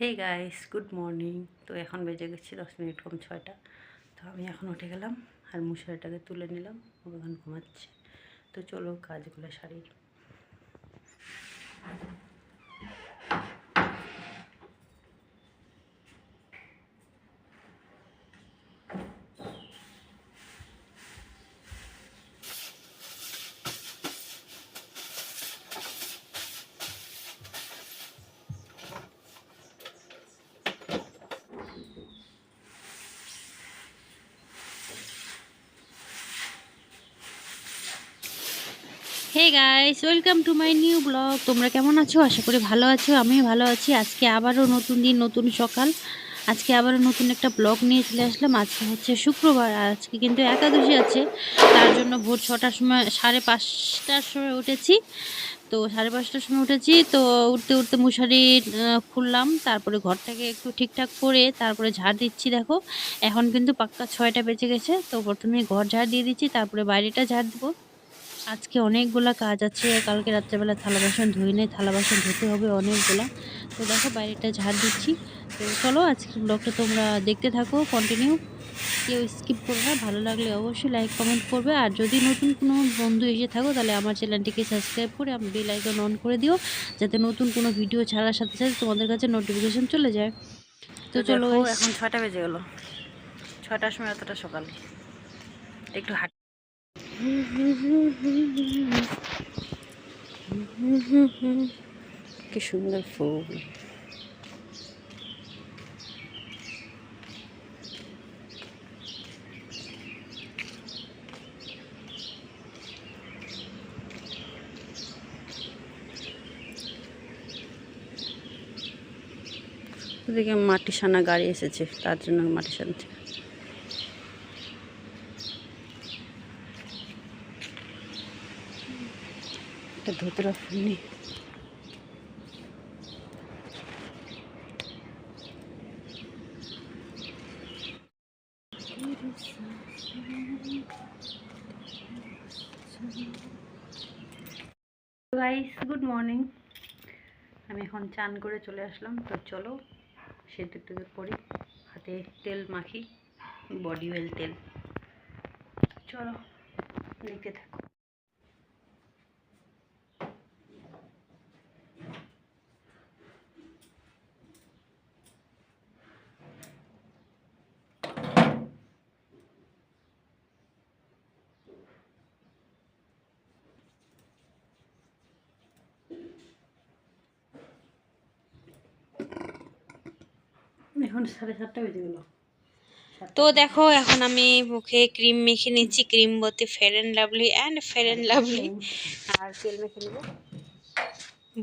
Hey guys good morning তো এখন বেজে গেছি দশ মিনিট কম ছয়টা। তো আমি এখন উঠে গেলাম আর মুশারিটাকে তুলে নিলাম, ও এখন ঘুমাচ্ছে। তো চলো কাজগুলো সারি। Hey guys welcome to my new blog তোমরা কেমন আছো? আশা করি ভালো আছো, আমিও ভালো আছি। আজকে আবারও নতুন দিন, নতুন সকাল। আজকে আবারও নতুন একটা ব্লগ নিয়ে চলে আসলাম। আজকে হচ্ছে শুক্রবার আজকে কিন্তু একাদশী আছে। তার জন্য ভোর ছটার সময়, সাড়ে পাঁচটার সময় উঠেছি। তো সাড়ে পাঁচটার সময় উঠেছি। তো উঠতে উঠতে মশারি খুললাম। তারপরে ঘরটাকে একটু ঠিকঠাক করে তারপরে ঝাড় দিচ্ছি, দেখো। এখন কিন্তু পাক্কা ছয়টা বেজে গেছে। তো প্রথমে ঘর ঝাড় দিয়ে দিচ্ছি, তারপরে বাইরেটা ঝাড় দেবো। আজকে অনেকগুলা কাজ আছে কালকে রাত্রেবেলা থালা বাসন ধুই নেই থালা বাসন ধুতে হবে অনেকগুলা। তো দেখো বাইরেটা ঝাড় দিচ্ছি। তো চলো আজকে ব্লগটা তোমরা দেখতে থাকো কন্টিনিউ কেউ স্কিপ করবে না ভালো লাগলে অবশ্যই লাইক কমেন্ট করবে। আর যদি নতুন কোনো বন্ধু এসে থাকো তাহলে আমার চ্যানেলটিকে সাবস্ক্রাইব করে আমি বেল আইকন অন করে দিও যাতে নতুন কোনো ভিডিও ছাড়ার সাথে সাথে তোমাদের কাছে নোটিফিকেশন চলে যায়। তো চলো এখন ছটা বেজে গেলো। ছটার সময় এতটা সকাল। একটু হাঁট কি সুন্দর ফুল। ওদিকে মাটি সানা গাড়ি এসেছে তার জন্য মাটি সানছে ধুতরা ফুল নেই গাইস গুড মর্নিং আমি এখন চান করে চলে আসলাম, তো চলো সেদ্ধ টেদ্ধ করি হাতে তেল মাখি বডি অয়েল তেল। চলো, দেখতে থাকো। এখন সাড়ে সাতটা বেজে গেলো। তো দেখো, এখন আমি মুখে ক্রিম মেখে নিচ্ছি ক্রিম বলতে fair and lovely and fair and lovely আর তেল মেখে নেব।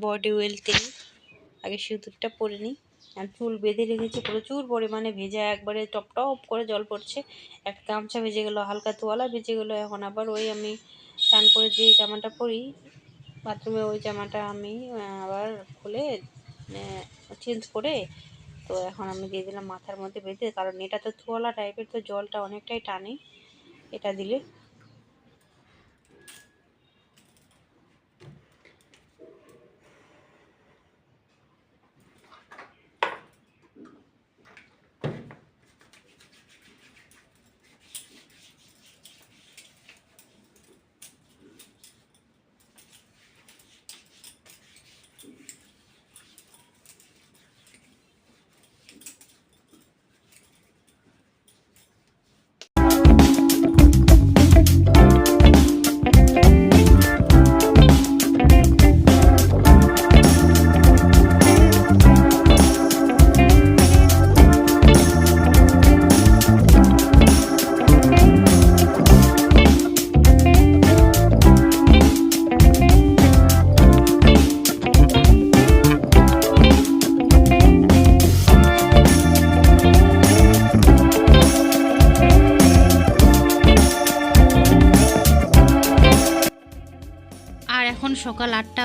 বডি ওয়েল তেল। আগে সিঁদুরটা পরে নিই। আর চুল বেঁধে রেখেছি, প্রচুর পরিমাণে ভেজা, একবারে টপ টপ করে জল পড়ছে। একটা গামছা ভেজে গেলো, হালকা তোয়ালা ভেজে গেলো। এখন আবার ওই আমি স্নান করে যে জামাটা পরি, বাথরুমে ওই জামাটা আমি আবার খুলে চেঞ্জ করে তো এখন আমি দিয়ে দিলাম মাথার মধ্যে বেঁধে, কারণ এটা তো থুয়ালা টাইপের তো জলটা অনেকটাই টানে, এটা দিলে।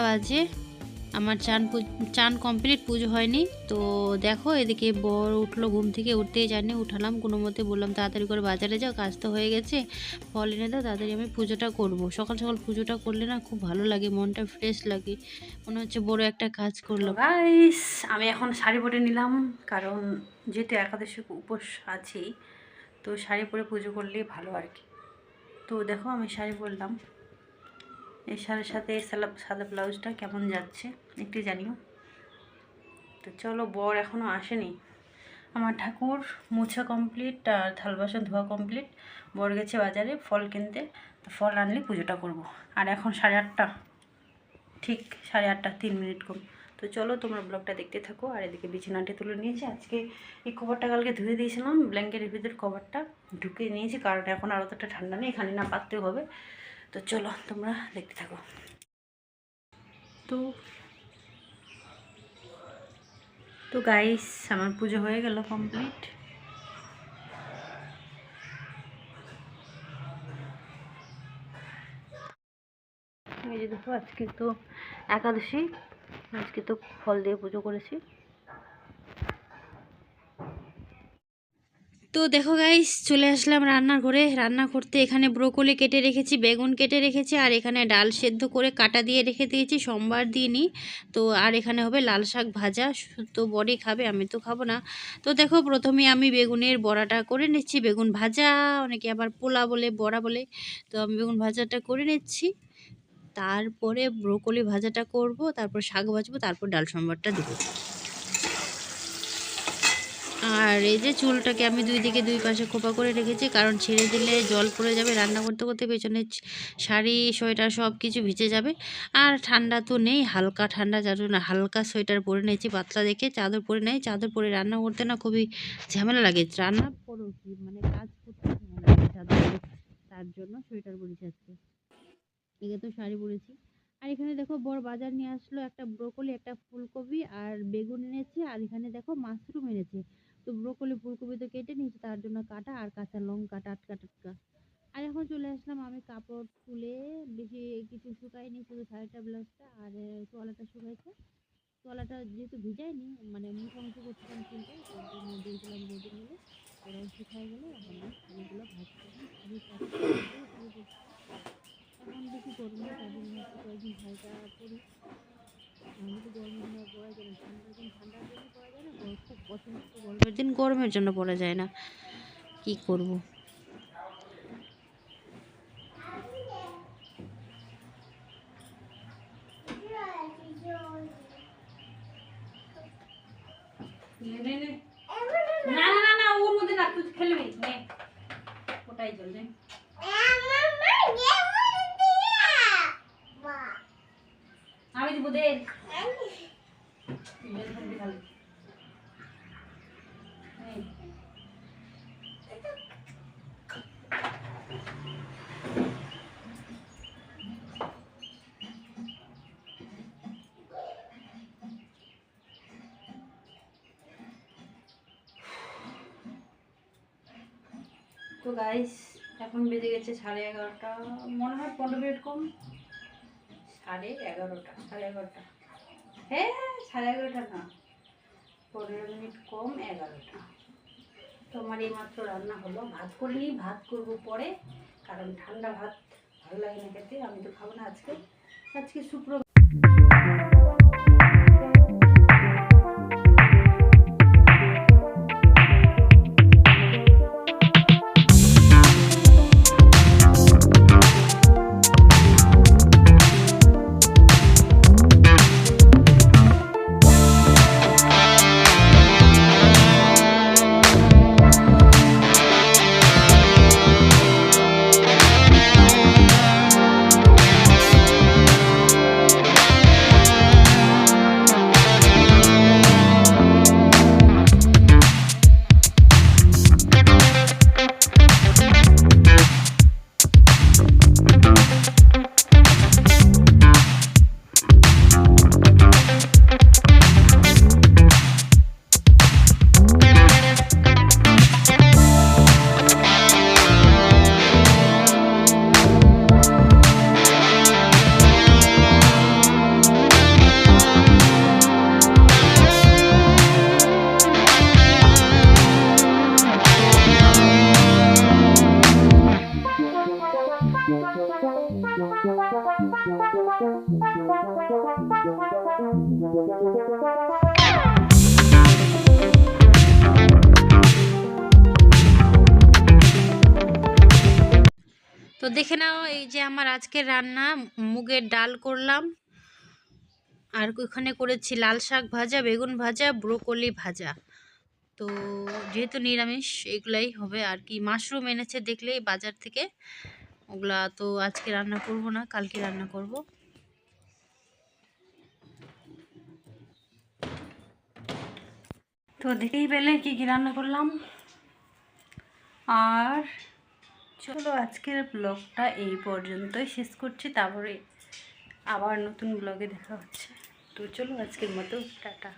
বাজে আমার চান চান কমপ্লিট পুজো হয়নি। তো দেখো এদিকে বর উঠল ঘুম থেকে, উঠতেই জানি উঠালাম, কোনো মতে বললাম, তাড়াতাড়ি করে বাজারে যাও, কাজ তো হয়ে গেছে। ফল এনে দাও, তাড়াতাড়ি আমি পুজোটা করব। সকাল সকাল পুজোটা করলে না খুব ভালো লাগে, মনটা ফ্রেশ লাগে। মনে হচ্ছে বড় একটা কাজ করল গাইস আমি এখন শাড়ি পরে নিলাম, কারণ যেহেতু একাদশী উপোস আছি, তো শাড়ি পরে পুজো করলেই ভালো আর কি। তো দেখো আমি শাড়ি পরলাম। শাড়ির সাথে সালা সাদা ব্লাউজটা কেমন যাচ্ছে একটু জানিও। তো চলো, বর এখনও আসেনি। আমার ঠাকুর মোছা কমপ্লিট আর থাল বাসন ধোয়া কমপ্লিট বর গেছে বাজারে ফল কিনতে। তো ফল আনলে পুজোটা করব। আর এখন সাড়ে আটটা। ঠিক সাড়ে আটটা, তিন মিনিট কম। তো চলো, তোমরা ব্লগটা দেখতে থাকো। আর এদিকে বিছানাটি তুলে নিয়েছি। আজকে এই কভারটা কালকে ধুয়ে দিয়েছিলাম। ব্ল্যাঙ্কেটের ভিতর কভারটা ঢুকে নিয়েছি। কারণ এখন আর অতটা ঠান্ডা নেই। এখানে না পাততেও হবে। তো চলো, তোমরা দেখতে থাকো। তো তো গাইস আমার পুজো হয়ে গেল কমপ্লিট আজকে তো একাদশী, আজকে তো ফল দিয়ে পুজো করেছি। তো দেখো গাইস চলে আসলাম রান্না ঘরে। রান্না করতে এখানে ব্রোকলি কেটে রেখেছি, বেগুন কেটে রেখেছি, আর এখানে ডাল সেদ্ধ করে কাটা দিয়ে রেখে দিয়েছি, সোমবার দিনই। তো আর এখানে হবে লাল শাক ভাজা, তো বড়ি খাবে, আমি তো খাব না। তো দেখো, প্রথমে আমি বেগুনের বড়াটা করে নিচ্ছি, বেগুন ভাজা, অনেকে আবার পোলা বলে, বড়া বলে। তো আমি বেগুন ভাজাটা করে নিচ্ছি। তারপরে ব্রোকলি ভাজাটা করব, তারপর শাক ভাজবো, তারপর ডাল সম্বারটা দেবো। আর এই যে চুলটাকে আমি দুই দিকে দুই পাশে খোপা করে রেখেছি, কারণ ছেড়ে দিলে জল পড়ে যাবে রান্না করতে করতে, পেছনে শাড়ি, সোয়েটার সব কিছু ভিজে যাবে। আর ঠান্ডা তো নেই, হালকা ঠান্ডা যার জন্য হালকা সোয়েটার পরে নিয়েছি, পাতলা দেখে চাদর পরে নেই। চাদর পরে রান্না করতে না খুবই ঝামেলা লাগে, রান্না করো কি মানে কাজ করতে ঝামেলা লাগে চাদর তার জন্য সোয়েটার পরেছি আজকে একে তো শাড়ি পরেছি। আর এখানে দেখো বড় বাজার নিয়ে আসলো একটা ব্রোকলি, একটা ফুলকপি আর বেগুন এনেছে, আর এখানে দেখো মাশরুম এনেছে। তো ব্রোকলি ফুলকপি তো কেটে নিয়েছি তার জন্য কাটা আর কাঁচা লঙ্কা টাটকা টাটকা। আর এখন চলে আসলাম আমি কাপড় তুলে বেশি কিছু শুকাইনি শুধু শাড়িটা ব্লাউজটা আর আহ, তোয়ালাটা শুকাইছে। তোয়ালাটা যেহেতু ভিজাইনি মানে মুখোমুখি করছিলাম চুলটা তার জন্য দিয়েছিলাম রোদে মিলে ওরা শুকাই গেলে এখন করতে হবে। এখন বেশি করব কয়েকদিন আমি তো গরমের দিনে গরমের জন্য পরা যায় না। কি করব? না না না ওর মধ্যে না, তুই খেলবি ওটাই জল আমি দিব, দে। তো গাইস এখন বেজে গেছে সাড়ে এগারোটা। মনে হয় পনেরো মিনিট কম। সাড়ে এগারোটা সাড়ে এগারোটা। হ্যাঁ সাড়ে এগারোটা না। পনেরো মিনিট কম, এগারোটা। তোমার এই মাত্র রান্না হলো। ভাত করিনি ভাত করব পরে, কারণ ঠান্ডা ভাত ভালো লাগে না খেতে, আমি তো খাব না আজকে। আজকে শুক্র তো দেখে নাও, এই যে আমার আজকের রান্না, মুগের ডাল করলাম। আর ওখানে করেছি লাল শাক ভাজা, বেগুন ভাজা, ব্রোকলি ভাজা। তো যেহেতু নিরামিষ, এগুলাই হবে। আর কি মাশরুম এনেছে দেখলেই বাজার থেকে। ওগুলা তো আজকে রান্না করব না, কালকে রান্না করব। তো দেখেই পেলে কি কি রান্না করলাম। আর চলো আজকের ব্লগটা এই পর্যন্তই শেষ করছি, তারপরে আবার নতুন ব্লগে দেখা হচ্ছে। তো চলো আজকের মতো, টাটা।